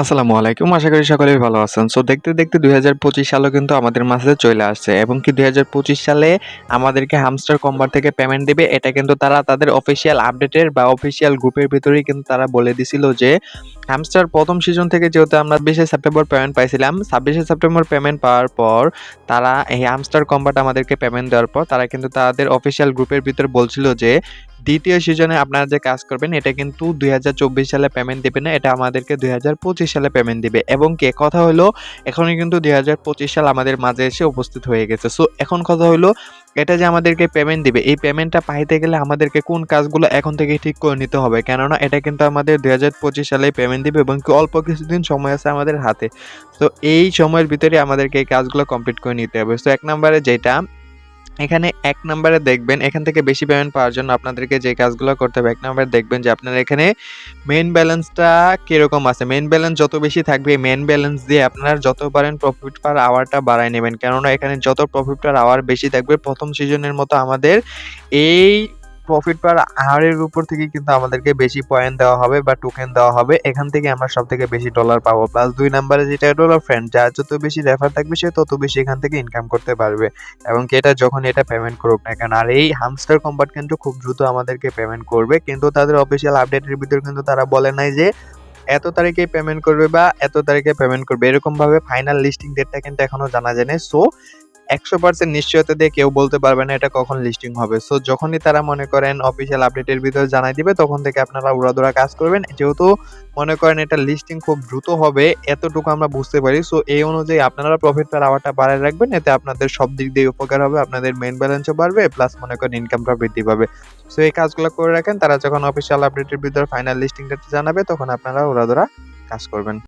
আসসালামু আলাইকুম। আশা করি সকলেই ভালো আছেন। সো দেখতে দেখতে দুই হাজার পঁচিশ সালও কিন্তু আমাদের মাঝে চলে আসছে এবং কি দুই হাজার পঁচিশ সালে আমাদেরকে হামস্টার কম্বার থেকে পেমেন্ট দিবে, এটা কিন্তু তারা তাদের অফিসিয়াল আপডেটের বা অফিসিয়াল গ্রুপের ভিতরেই কিন্তু তারা বলে দিছিল যে হামস্টার প্রথম সিজন থেকে যেহেতু আমরা বিশে সেপ্টেম্বর পেমেন্ট পাইছিলাম, ছাব্বিশে সেপ্টেম্বর পেমেন্ট পাওয়ার পর তারা এই হামস্টার কম্বাট আমাদেরকে পেমেন্ট দেওয়ার পর তারা কিন্তু তাদের অফিসিয়াল গ্রুপের ভিতরে বলছিল যে, দ্বিতীয় সিজনে আপনারা যে কাজ করবেন, এটা কিন্তু দুই হাজার চব্বিশ সালে পেমেন্ট দেবে না, এটা আমাদেরকে দুই হাজার পঁচিশ সালে পেমেন্ট দিবে এবং কে, কথা হলো এখনই কিন্তু দুই সাল আমাদের মাঝে এসে উপস্থিত হয়ে গেছে। সো এখন কথা হলো এটা যে আমাদেরকে পেমেন্ট দিবে, এই পেমেন্টটা পাইতে গেলে আমাদেরকে কোন কাজগুলো এখন থেকে ঠিক করে নিতে হবে? কেননা এটা কিন্তু আমাদের দুই সালে পেমেন্ট দিবে এবং অল্প কিছুদিন সময় আছে আমাদের হাতে। তো এই সময়ের ভিতরে আমাদেরকে এই কাজগুলো কমপ্লিট করে নিতে হবে। সো এক নম্বরে যেটা এখানে এক নম্বরে দেখবেন, এখান থেকে বেশি পেমেন্ট পাওয়ার জন্য আপনাদেরকে যে কাজগুলো করতে হবে, এক নাম্বারে দেখবেন যে আপনার এখানে মেন ব্যালেন্সটা কীরকম আছে। মেন ব্যালেন্স যত বেশি থাকবে মেন ব্যালেন্স দিয়ে আপনার যত পারেন প্রফিট পার আওয়ারটা বাড়ায় নেবেন। কেননা এখানে যত প্রফিট পার আওয়ার বেশি থাকবে, প্রথম সিজনের মতো আমাদের এই প্রফিট পার আওয়ারের উপর থেকে কিন্তু আমাদেরকে বেশি পয়েন্ট দেওয়া হবে বা টোকেন দেওয়া হবে। এখান থেকে আমরা সব থেকে বেশি ডলার পাবো। প্লাস দুই নম্বরে যেটা ডলার ফ্রেন্ড যার যত বেশি রেফার থাকবে, সে তত বেশি এখান থেকে ইনকাম করতে পারবে। এবং এটা যখন এটা পেমেন্ট করুক না কেন। আর এই হামস্টার কম্পার্ট কিন্তু খুব দ্রুত আমাদেরকে পেমেন্ট করবে। কিন্তু তাদের অফিসিয়াল আপডেটের ভিতরে কিন্তু তারা বলে নাই যে, এত তারিখে পেমেন্ট করবে বা এত তারিখে পেমেন্ট করবে। এরকম ভাবে ফাইনাল লিস্টিং ডেটটা কিন্তু এখনও জানা যায়নি সো একশো পার্সেন্ট নিশ্চয়তা দিয়ে কেউ বলতে পারবে না এটা কখন লিস্টিং হবে। সো যখনই তারা মনে করেন অফিসিয়াল আপডেটের ভিতরে জানাই দিবে, তখন থেকে আপনারা উড়াদুরা কাজ করবেন। যেহেতু মনে করেন এটা লিস্টিং খুব দ্রুত হবে, এতটুকু আমরা বুঝতে পারি। সো এই অনুযায়ী আপনারা প্রফিট পার আওয়ারটা বাড়ায় রাখবেন, এতে আপনাদের সব দিক দিয়ে উপকার হবে, আপনাদের মেন ব্যালেন্সও বাড়বে প্লাস মনে করেন ইনকামটা বৃদ্ধি পাবে। সো এই কাজগুলো করে রাখেন, তারা যখন অফিসিয়াল আপডেটের ভিতরে ফাইনাল লিস্টিংটা জানাবে, তখন আপনারা উড়াদুরা কাজ করবেন।